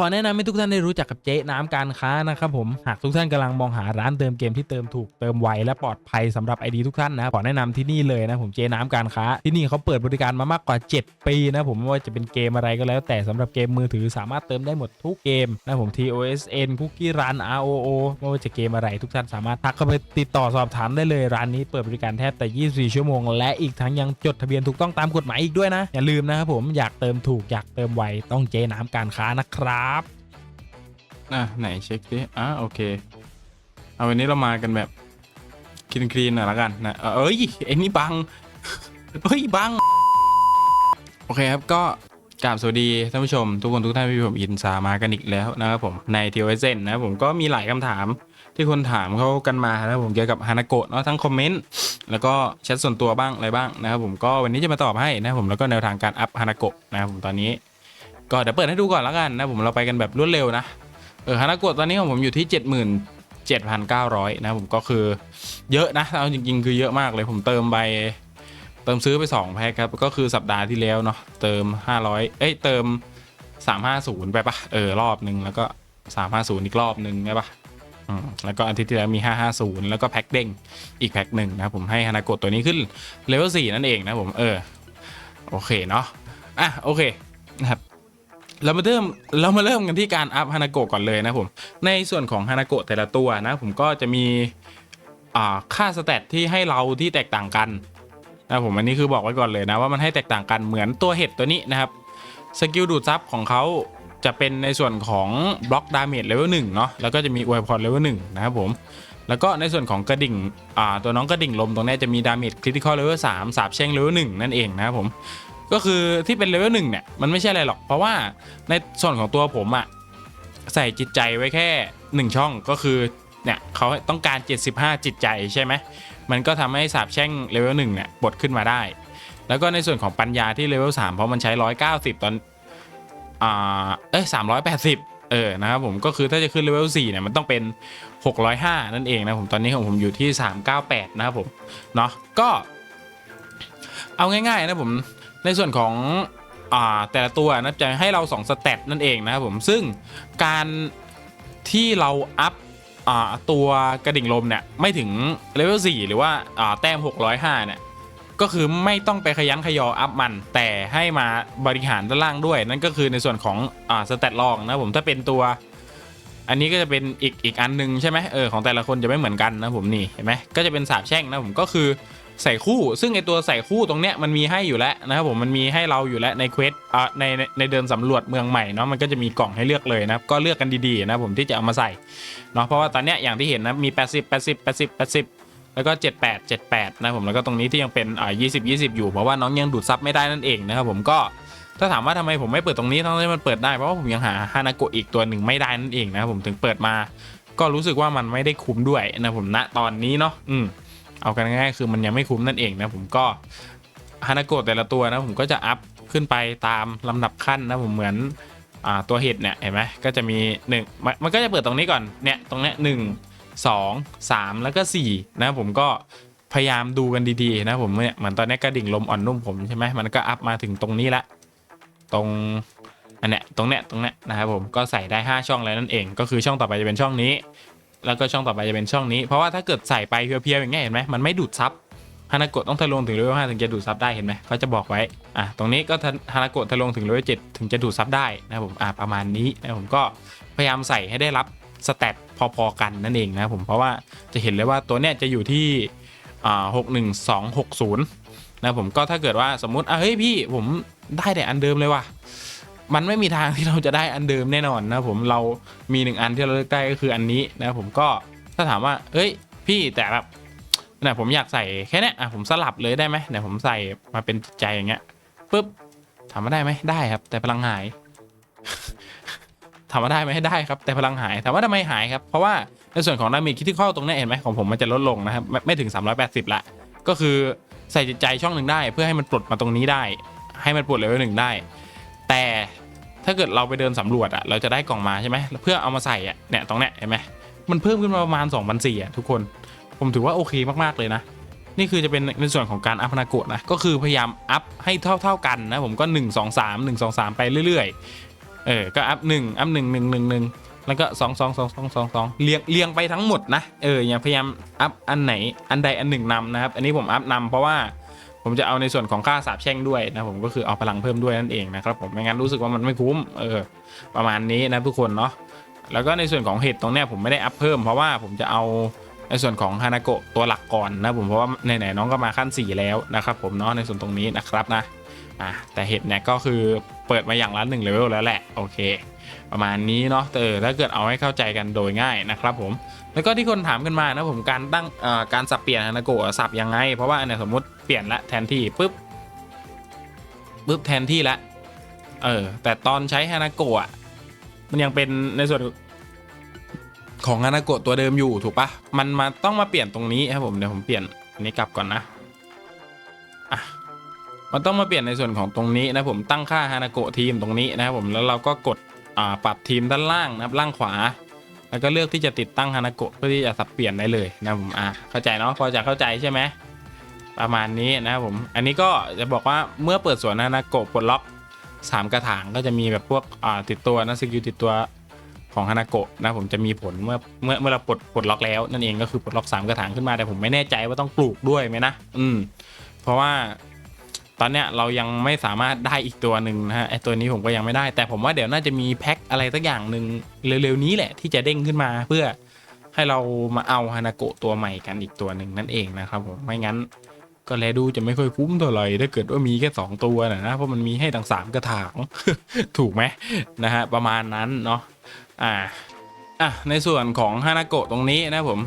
ขอแนะนำให้ทุกท่านได้รู้จักกับเจ๊น้ำการค้านะครับผม หากทุกท่านกำลังมองหาร้านเติมเกมที่เติมถูกเติมไวและปลอดภัยสำหรับไอดีทุกท่านนะขอแนะนำที่นี่เลยนะผมเจ๊น้ำการค้า ที่นี่เขาเปิดบริการมามากกว่า 7 ปีนะผมไม่ว่าจะเป็นเกมอะไรก็แล้ว แต่สำหรับเกมมือถือสามารถเติมได้หมดทุกเกมนะผม TOSN Cookie Run ROO ไม่ว่าจะเกมอะไรทุกท่านสามารถทักเข้าไปติดต่อสอบถามได้เลยร้านนี้เปิดบริการแทบแต่ 24 ชั่วโมง และอีกทั้งยังจดทะเบียนถูกต้องตามกฎหมายอีกด้วยนะอย่าลืมนะครับผมอยากเติมถูกอยากเติมไวต้องเจ๊น้ำการค้านะครับอะไหนเช็คดิอะโอเค เอาวันนี้เรามากันแบบคลีนคลีนหน่อยละกันนะเอ้ยไอ้นี่บังเฮ้ยบัง โอเคครับก็กราบสวัสดีท่านผู้ชม ทุกคนทุกท่านที่ผมอินซามากันอีกแล้วนะครับผมในทีโอเซนนะผมก็มีหลายคำถามที่คนถามเขากันมานะผมเกี่ยวกับฮานาโกะเนาะทั้งคอมเมนต์แล้วก็แชทส่วนตัวบ้างอะไรบ้างนะครับผมก็วันนี้จะมาตอบให้นะผมแล้วก็แนวทางการอัพฮานาโกะนะครับผมตอนนี้ ก็เดี๋ยวเปิดให้ดูก่อนแล้วกันนะผมเราไปกันแบบรวดเร็วนะเออฮานาโกะตอนนี้ของผมอยู่ที่77,900 นะผมก็คือเยอะนะเอาจริงๆคือเยอะมากเลยผมเติมไปเติมซื้อไป 2 แพ็คครับ ก็คือสัปดาห์ที่แล้วเนาะเติม 500 เอ้ยเติม 350 ไปปะเออรอบหนึ่งแล้วก็ 350 อีกรอบหนึ่งใช่ปะอืมแล้วก็อาทิตย์ที่แล้วมี 550 แล้วก็แพ็คเด้งอีกแพ็คหนึ่งนะผมให้ฮานาโกะตัวนี้ขึ้นเลเวล4นั่นเองนะผมเออโอเคเนาะอะโอเคนะครับ เรามาเริ่มเรามาเริ่มกันที่การอัพฮานาโกะก่อนเลยนะผม ในส่วนของฮานาโกะแต่ละตัวนะผมก็จะมีอ่าค่าสเตตที่ให้เราที่แตกต่างกันนะผมอันนี้คือบอกไว้ก่อนเลยนะว่ามันให้แตกต่างกันเหมือนตัวเห็ดตัวนี้นะครับสกิลดูดซับของเขาจะเป็นในส่วนของบล็อกดาเมจเลเวลหนึ่งเนาะแล้วก็จะมีอวยพรเลเวลหนึ่งนะครับผมแล้วก็ในส่วนของกระดิ่งอ่าตัวน้องกระดิ่งลมตรงนี้จะมีดาเมจคริติคอลเลเวลสามสาบแช่งเลเวลหนึ่งนั่นเองนะครับผม ก็คือที่เป็นเลเวลหนึ่งเนี่ยมันไม่ใช่อะไรหรอกเพราะว่าในส่วนของตัวผมอะใส่จิตใจไว้แค่1ช่องก็คือเนี่ยเขาต้องการ 75 จิตใจใช่ไหมมันก็ทำให้สาบแช่งเลเวลหนึ่งเนี่ยบดขึ้นมาได้ แล้วก็ในส่วนของปัญญาที่เลเวล3เพราะมันใช้ 190 ตอนอ่าเอ้ย380เออนะครับผมก็คือถ้าจะขึ้นเลเวล4เนี่ยมันต้องเป็น 605 นั่นเองนะผมตอนนี้ของผมอยู่ที่ 398 นะครับผมเนาะก็เอาง่ายๆนะผม ในส่วนของอ่าแต่ละตัวนะจะให้เรา2สเตตนั่นเองนะครับผมซึ่งการที่เราอัพอตัวกระดิ่งลมเนี่ยไม่ถึงเลเวล4หรือว่าาแต้ม 605 เนี่ยก็คือไม่ต้องไปขยันขยออัพมัน แต่ให้มาบริหารด้านล่างด้วย นั่นก็คือในส่วนของอสเตตลองนะผมถ้าเป็นตัว อันนี้ก็จะเป็นอีกอีกอันหนึงใช่ไหมเออของแต่ละคนจะไม่เหมือนกันนะผมนี่เห็นไหมก็จะเป็นสาบแช่งนะผมก็คือ ใส่คู่ ซึ่งไอตัวใส่คู่ตรงเนี้ยมันมีให้อยู่แล้วนะครับผมมันมีให้เราอยู่แล้วในเควสอ่าในในเดินสำรวจเมืองใหม่เนาะมันก็จะมีกล่องให้เลือกเลยนะครับก็เลือกกันดีๆนะผมที่จะเอามาใส่เนาะเพราะว่าตอนเนี้ยอย่างที่เห็นนะมี 80 80 80 80แล้วก็ 78 78 นะผม แล้วก็ตรงนี้ที่ยังเป็นอ่า20 20 อยู่ เพราะว่าน้องยังดูดซับไม่ได้นั่นเองนะครับผมก็ถ้าถามว่าทำไมผมไม่เปิดตรงนี้ทั้งที่มันเปิดได้เพราะว่าผมยังหาฮานาโกะอีกตัวหนึ่งไม่ได้นั่นเองนะครับผมถึงเปิดมา ก็รู้สึกว่ามันไม่ได้คุ้มด้วยนะผมณตอนนี้เนาะอืม เอากันง่ายคือมันยังไม่คุ้มนั่นเองนะผมก็ฮานาโกะแต่ละตัวนะผมก็จะอัพขึ้นไปตามลำดับขั้นนะผมเหมือนอตัวเห็ดเนี่ยเห็นไหมก็จะมี1มันมันก็จะเปิดตรงนี้ก่อนเนี่ยตรงเนี้ยหนึ่งสองสามแล้วก็สี่นะผมก็พยายามดูกันดีๆนะผมเนี่ยเหมือนตอนนี้กระดิ่งลมอ่อนนุ่มผมใช่ไหมมันก็อัพมาถึงตรงนี้ละตรงอันเนี้ยตรงเนี้ยตรงเนี้ยนะครับผมก็ใส่ได้ 5 ช่องแล้วนั่นเอง ก็คือช่องต่อไปจะเป็นช่องนี้ แล้วก็ช่องต่อไปจะเป็นช่องนี้ เพราะว่าถ้าเกิดใส่ไปเพียวๆอย่างเงี้ยเห็นไหมมันไม่ดูดซับฮานาโกะต้องทะลวงถึงเลเวล5ถึงจะดูดซับได้เห็นไหมเขาจะบอกไว้อะตรงนี้ก็ฮานาโกะทะลวงถึงเลเวล7ถึงจะดูดซับได้นะผมอะประมาณนี้นะผมก็พยายามใส่ให้ได้รับสเตตพอๆกันนั่นเองนะผมเพราะว่าจะเห็นเลยว่าตัวเนี้ยจะอยู่ที่อ่าหกหนึ่งสองหกศูนย์นะผมก็ถ้าเกิดว่าสมมุติอะเฮ้ยพี่ผมได้แต่อันเดิมเลยว่ะ มันไม่มีทางที่เราจะได้อันเดิมแน่นอนนะผมเรามีหนึ่งอันที่เราเลือกได้ก็คืออันนี้นะผมก็ถ้าถามว่า เอ้ย พี่แต่แบบเนี่ยผมอยากใส่แค่นี้อะผมสลับเลยได้ไหมเนี่ยผมใส่มาเป็นจิตใจอย่างเงี้ยปุ๊บถามว่าได้ไหมได้ครับ แต่พลังหายถามว่าได้ไหมได้ครับ แต่พลังหายถามว่าทำไมหายครับ เพราะว่าในส่วนของดาเมจคิดที่ข้อตรงนี้เห็นไหมของผมมันจะลดลงนะครับไม่ไม่ถึง 380 ละ ก็คือใส่จิตใจช่องหนึ่งได้ เพื่อให้มันปลดมาตรงนี้ได้ ให้มันปลดเลเวลหนึ่งได้ แต่ถ้าเกิดเราไปเดินสำรวจอะเราจะได้กล่องมาใช่ไหมเพื่อเอามาใส่อะเนี่ยตรงเนี้ยเห็นไหมมันเพิ่มขึ้นมาประมาณ2 0 0 4อะทุกคนผมถือว่าโอเคมากๆเลยนะ นี่คือจะเป็นในส่วนของการอัพนาโกะนะ ก็คือพยายามอัพให้เท่า ๆกันนะ ผมก็ 1 2 3 1 2 3 ไปเรื่อยๆ เออ ก็อัพหนึ่งอัพหนึ่งหนึ่งหนึ่งหนึ่งแล้วก็สองสองสองสองสองสองเรียงเรียงไปทั้งหมดนะ เอออย่าพยายามอัพอันไหนอันใดอันหนึ่งนำนะครับ อันนี้ผมอัพนำเพราะว่า ผมจะเอาในส่วนของค่าสาบแช่งด้วยนะผมก็คือเอาพลังเพิ่มด้วยนั่นเองนะครับผมไม่งั้นรู้สึกว่ามันไม่คุ้มเออประมาณนี้นะทุกคนเนาะแล้วก็ในส่วนของเห็ดตรงเนี้ยผมไม่ได้อัพเพิ่มเพราะว่าผมจะเอาในส่วนของฮานาโกะตัวหลักก่อนนะผมเพราะว่าไหนๆน้องก็มาขั้น 4 แล้วนะครับผมเนาะในส่วนตรงนี้นะครับนะอะแต่เห็ดเนี่ยก็คือเปิดมาอย่างละหนึ่งเลเวลแล้วแหละโอเค ประมาณนี้เนาะเออถ้าเกิดเอาให้เข้าใจกันโดยง่ายนะครับผมแล้วก็ที่คนถามกันมานะผมการตั้งการสับเปลี่ยนฮานาโกะสับยังไง เพราะว่าเนี่ยสมมติเปลี่ยนละแทนที่ปุ๊บปุ๊บแทนที่ละเออแต่ตอนใช้ฮานาโกะมันยังเป็นในส่วนของฮานาโกะตัวเดิมอยู่ถูกปะมันมาต้องมาเปลี่ยนตรงนี้ครับผมเดี๋ยวผมเปลี่ยนอันนี้กลับก่อนนะอะมันต้องมาเปลี่ยนในส่วนของตรงนี้นะผมตั้งค่าฮานาโกะทีมตรงนี้นะครับผมแล้วเราก็กด ปรับทีมด้านล่างนะครับล่างขวา แล้วก็เลือกที่จะติดตั้งฮานาโกะเพื่อที่จะสับเปลี่ยนได้เลยนะผมอะเข้าใจเนาะพอจะเข้าใจใช่ไหมประมาณนี้นะครับผม อันนี้ก็จะบอกว่าเมื่อเปิดสวนฮานาโกะปลดล็อก 3 กระถางก็จะมีแบบพวกอ่าติดตัวนะสกิลติดตัวของฮานาโกะนะผมจะมีผลเมื่อเมื่อเมื่อเราปลดปลดล็อกแล้วนั่นเองก็คือปลดล็อก 3 กระถางขึ้นมาแต่ผมไม่แน่ใจว่าต้องปลูกด้วยไหมนะอืมเพราะว่า ตอนเนี้ยเรายังไม่สามารถได้อีกตัวหนึ่งนะฮะไอตัวนี้ผมก็ยังไม่ได้ แต่ผมว่าเดี๋ยวน่าจะมีแพ็คอะไรสักอย่างหนึ่งเร็วๆนี้แหละ ที่จะเด้งขึ้นมาเพื่อให้เรามาเอาฮานาโกะตัวใหม่กันอีกตัวหนึ่งนั่นเองนะครับผมไม่งั้นก็แลดูจะไม่ค่อยคุ้มเท่าไหร่ถ้าเกิดว่ามีแค่ 2 ตัวนะนะเพราะมันมีให้ตั้งสามกระถางถูกไหมนะฮะประมาณนั้นเนาะอ่าอะในส่วนของฮานาโกะตรงนี้นะผม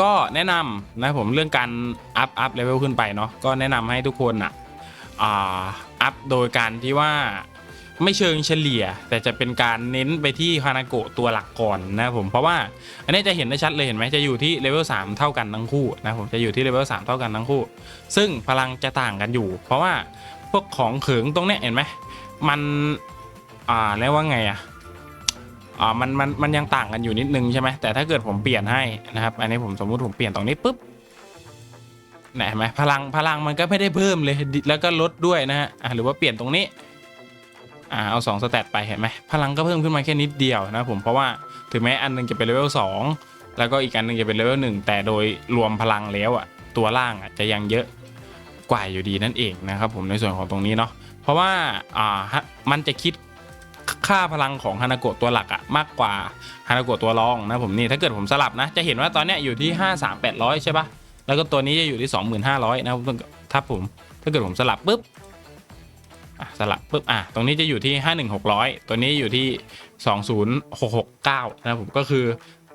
ก็แนะนำนะผมเรื่องการอัพอัพเลเวลขึ้นไปเนาะก็แนะนำให้ทุกคนอะ อัพโดยการที่ว่าไม่เชิงเฉลี่ย แต่จะเป็นการเน้นไปที่ฮานาโกะตัวหลักก่อนนะผมเพราะว่าอันนี้จะเห็นได้ชัดเลยเห็นไหมจะอยู่ที่เลเวล3เท่ากันทั้งคู่นะผมจะอยู่ที่เลเวล3เท่ากันทั้งคู่ ซึ่งพลังจะต่างกันอยู่ เพราะว่าพวกของเขิงตรงเนี้ยเห็นไหมมันอ่าเรียกว่าไงอะอ่ามันมันมันยังต่างกันอยู่นิดนึงใช่ไหมแต่ถ้าเกิดผมเปลี่ยนให้นะครับอันนี้ผมสมมุติผมเปลี่ยนตรงนี้ปุ๊บ นี่ยเห็นไหมพลังพลังมันก็ไม่ได้เพิ่มเลยแล้วก็ลดด้วยนะฮะหรือว่าเปลี่ยนตรงนี้อ่าเอา2สแตทไปเห็นไหมพลังก็เพิ่มขึ้นมาแค่นิดเดียวนะผมเพราะว่าถึงแม้อันหนึงจะเป็นเลเวล2แล้วก็อีกอันหนึงจะเป็นเลเวลหนึ่งแต่โดยรวมพลังแล้วอะตัวล่างอะจะยังเยอะกว่าอยู่ดีนั่นเองนะครับผมในส่วนของตรงนี้เนาะเพราะว่าอ่ามันจะคิดค่าพลังของฮานาโกะตัวหลักอะมากกว่าฮานาโกะตัวรองนะผมนี่ถ้าเกิดผมสลับนะ จะเห็นว่าตอนเนี้ยอยู่ที่ 5 3 8 0 0 ใช่ปะ แล้วก็ตัวนี้จะอยู่ที่ 2500 นะครับถ้าผมถ้าเกิดผมสลับปุ๊บสลับปุ๊บอะตรงนี้จะอยู่ที่ 51600 ตัวนี้อยู่ที่ 20669 นะครับผมก็คือ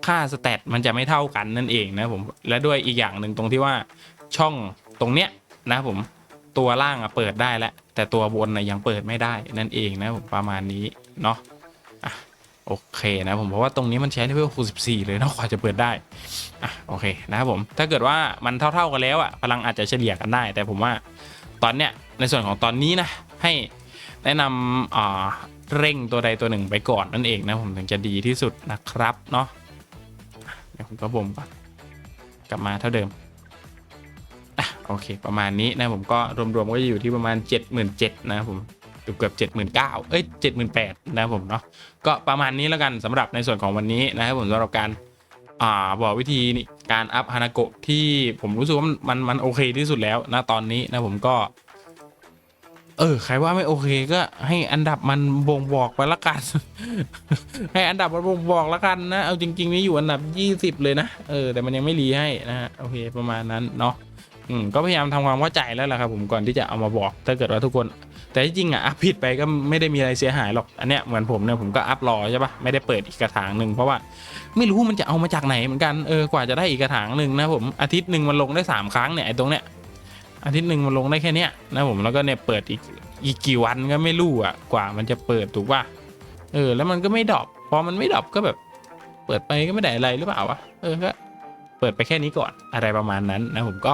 ค่าสแตทมันจะไม่เท่ากันนั่นเองนะผมและด้วยอีกอย่างหนึ่งตรงที่ว่าช่องตรงเนี้ยนะผมตัวล่างอะเปิดได้แล้วแต่ตัวบนนะยังเปิดไม่ได้นั่นเองนะผมประมาณนี้เนาะ โอเคนะผมเพราะว่าตรงนี้มันใช้เลเวล64เลยนาะกว่าจะเปิดได้อะโอเคนะครับผมถ้าเกิดว่ามันเท่าๆกันแล้วอะพลังอาจจะเฉลี่ยกันได้ แต่ผมว่าตอนเนี้ยในส่วนของตอนนี้นะให้แนะนำอ่าเร่งตัวใดตัวหนึ่งไปก่อนนั่นเองนะผมถึงจะดีที่สุดนะครับเนาะเดี๋ยวผมก็บ่มก่อนกลับมาเท่าเดิมอะโอเคประมาณนี้นะผมก็รวมๆก็จะอยู่ที่ประมาณ 77,000นะผม เกือบเกือบ79,000เอ้ย78,000นะครับผมเนาะก็ประมาณนี้แล้วกันสำหรับในส่วนของวันนี้นะครับผมสำหรับการอ่าบอกวิธีการอัพฮานาโกะที่ผมรู้สึกว่ามันมันมันโอเคที่สุดแล้วนะตอนนี้นะผมก็เออ ใครว่าไม่โอเคก็ให้อันดับมันบ่งบอกไปละกัน ให้อันดับมันบ่งบอกละกันนะ เอาจริง ๆ นี่อยู่อันดับ 20 เลยนะ เออ แต่มันยังไม่รีให้นะฮะ โอเค ประมาณนั้นเนาะ อืมก็พยายามทำความเข้าใจแล้วล่ะครับผมก่อนที่จะเอามาบอก ถ้าเกิดว่าทุกคน แต่ที่จริงอะอัพผิดไปก็ไม่ได้มีอะไรเสียหายหรอกอันเนี้ยเหมือนผมเนี่ยผมก็อัพรอใช่ปะไม่ได้เปิดอีกกระถางหนึ่งเพราะว่าไม่รู้มันจะเอามาจากไหนเหมือนกันเออกว่าจะได้อีกกระถางหนึ่งนะผมอาทิตย์หนึ่งมันลงได้สามครั้งเนี่ยไอ้ตรงเนี้ยอาทิตย์หนึ่งมันลงได้แค่เนี้ยนะผมแล้วก็เนี่ยเปิดอีกอีกกี่วันก็ไม่รู้อะกว่ามันจะเปิดถูกป่ะเออแล้วมันก็ไม่ดรอปพอมันไม่ดรอปก็แบบ เปิดไปก็ไม่ได้อะไรหรือเปล่าวะเออก็เปิดไปแค่นี้ก่อนอะไรประมาณนั้นนะผมก็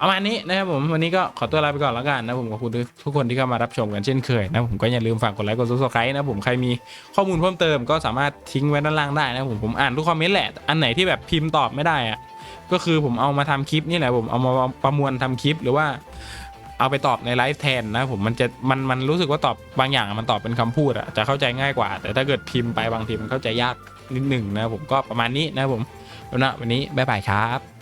ประมาณนี้นะครับผมวันนี้ก็ขอตัวลาไปก่อนแล้วกันนะผมขอบคุณทุกคนที่เข้ามารับชมกันเช่นเคยนะผมก็อย่าลืมฝากกดไลค์กดซับสไครต์นะผมใครมีข้อมูลเพิ่มเติมก็สามารถทิ้งไว้ด้านล่างได้นะผมผมอ่านทุกคอมเมนต์แหละอันไหนที่แบบพิมพ์ตอบไม่ได้อะก็คือผมเอามาทำคลิปนี่แหละผมเอามาประมวลทำคลิปหรือว่าเอาไปตอบในไลฟ์แทนนะผมมันจะมันมันรู้สึกว่าตอบบางอย่างมันตอบเป็นคำพูดอะจะเข้าใจง่ายกว่า แต่ถ้าเกิดพิมพ์ไปบางทีมันเข้าใจยากนิดหนึ่งนะผมก็ประมาณนี้นะผมแล้วนะวันนี้บ๊ายบายครับ